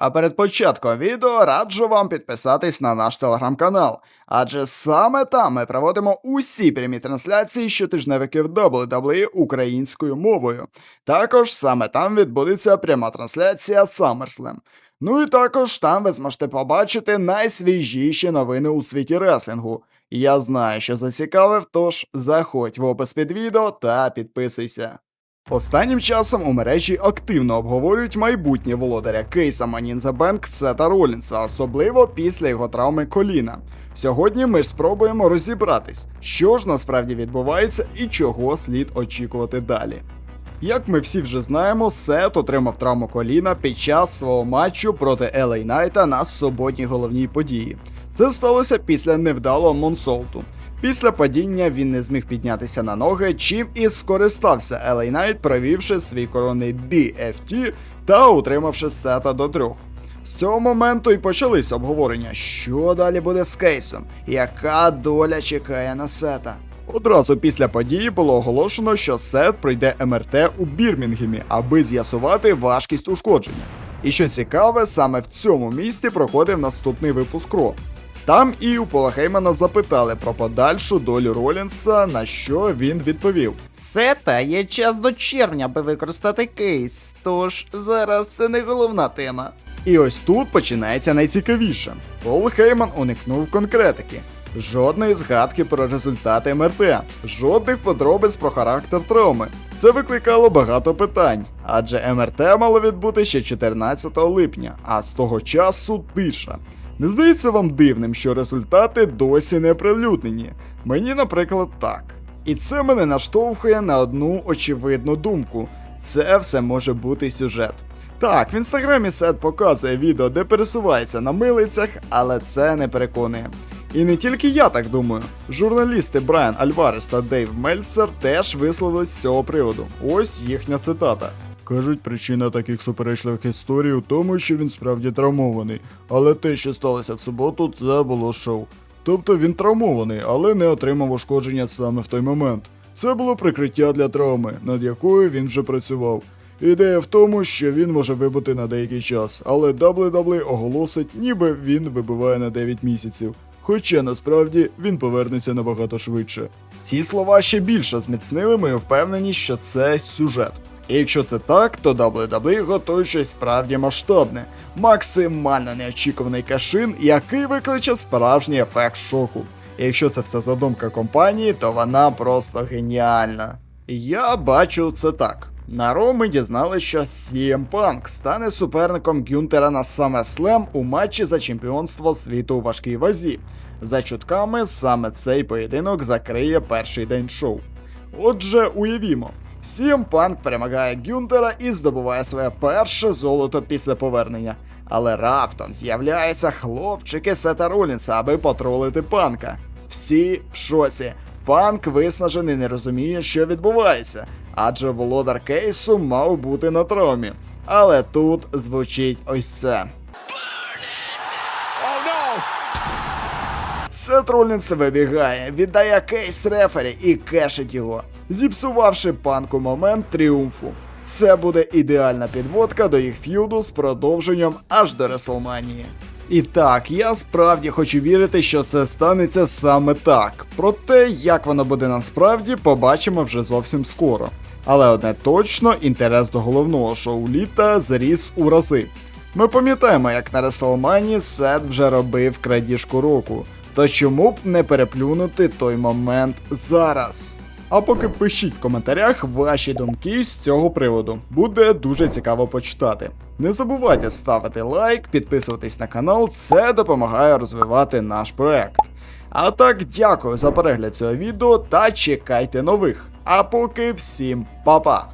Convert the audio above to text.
А перед початком відео раджу вам підписатись на наш телеграм-канал, адже саме там ми проводимо усі прямі трансляції щотижневиків WWE українською мовою. Також саме там відбудеться пряма трансляція SummerSlam. Ну і також там ви зможете побачити найсвіжіші новини у світі реслінгу. Я знаю, що зацікавив, тож заходь в опис під відео та підписуйся. Останнім часом у мережі активно обговорюють майбутнє володаря кейса Манінза Бенк Сета Ролінса, особливо після його травми коліна. Сьогодні ми ж спробуємо розібратись, що ж насправді відбувається і чого слід очікувати далі. Як ми всі вже знаємо, Сет отримав травму коліна під час свого матчу проти LA Найта на суботній головній події. Це сталося після невдалого Монсолту. Після падіння він не зміг піднятися на ноги, чим і скористався LA Knight, провівши свій коронний BFT та утримавши сета до трьох. З цього моменту і почались обговорення, що далі буде з кейсом, яка доля чекає на сета. Одразу після події було оголошено, що Сет пройде МРТ у Бірмінгемі, аби з'ясувати важкість ушкодження. І що цікаве, саме в цьому місті проходив наступний випуск Ро. Там і у Пола Хеймана запитали про подальшу долю Ролінса, на що він відповів: Сета є час до червня, аби використати кейс, тож зараз це не головна тема. І ось тут починається найцікавіше. Пол Хейман уникнув конкретики. Жодної згадки про результати МРТ, жодних подробиць про характер травми. Це викликало багато питань, адже МРТ мало відбути ще 14 липня, а з того часу тиша. Не здається вам дивним, що результати досі не прилюднені. Мені, наприклад, так. І це мене наштовхує на одну очевидну думку: це все може бути сюжет. Так, в інстаграмі Сет показує відео, де пересувається на милицях, але це не переконує. І не тільки я так думаю. Журналісти Брайан Альварес та Дейв Мельцер теж висловились з цього приводу. Ось їхня цитата. Кажуть, причина таких суперечливих історій у тому, що він справді травмований. Але те, що сталося в суботу, це було шоу. Тобто він травмований, але не отримав ушкодження саме в той момент. Це було прикриття для травми, над якою він вже працював. Ідея в тому, що він може вибути на деякий час, але WWE оголосить, ніби він вибиває на 9 місяців. Хоча насправді він повернеться набагато швидше. Ці слова ще більше зміцнили мою впевненість, що це сюжет. І якщо це так, то WWE готує щось справді масштабне, максимально неочікуваний кашин, який викличе справжній ефект шоку. І якщо це все задумка компанії, то вона просто геніальна. Я бачу це так. На Ро ми дізналися, що CM Punk стане суперником Гюнтера на SummerSlam у матчі за чемпіонство світу у важкій вазі. За чутками, саме цей поєдинок закриє перший день шоу. Отже, уявімо, CM Punk перемагає Гюнтера і здобуває своє перше золото після повернення. Але раптом з'являються хлопчики Сета Ролінса, аби потролити панка. Всі в шоці. Панк виснажений не розуміє, що відбувається, адже володар кейсу мав бути на травмі. Але тут звучить ось це. Сет Ролінс вибігає, віддає кейс рефері і кешить його, зіпсувавши панку момент тріумфу. Це буде ідеальна підводка до їх ф'юду з продовженням аж до Реслманії. І так, я справді хочу вірити, що це станеться саме так. Проте, як воно буде насправді, побачимо вже зовсім скоро. Але одне точно, інтерес до головного шоу літа зріс у рази. Ми пам'ятаємо, як на Реслмані Сет вже робив крадіжку року. То чому б не переплюнути той момент зараз? А поки пишіть в коментарях ваші думки з цього приводу. Буде дуже цікаво почитати. Не забувайте ставити лайк, підписуватись на канал, це допомагає розвивати наш проект. А так, дякую за перегляд цього відео та чекайте нових. А поки всім па-па!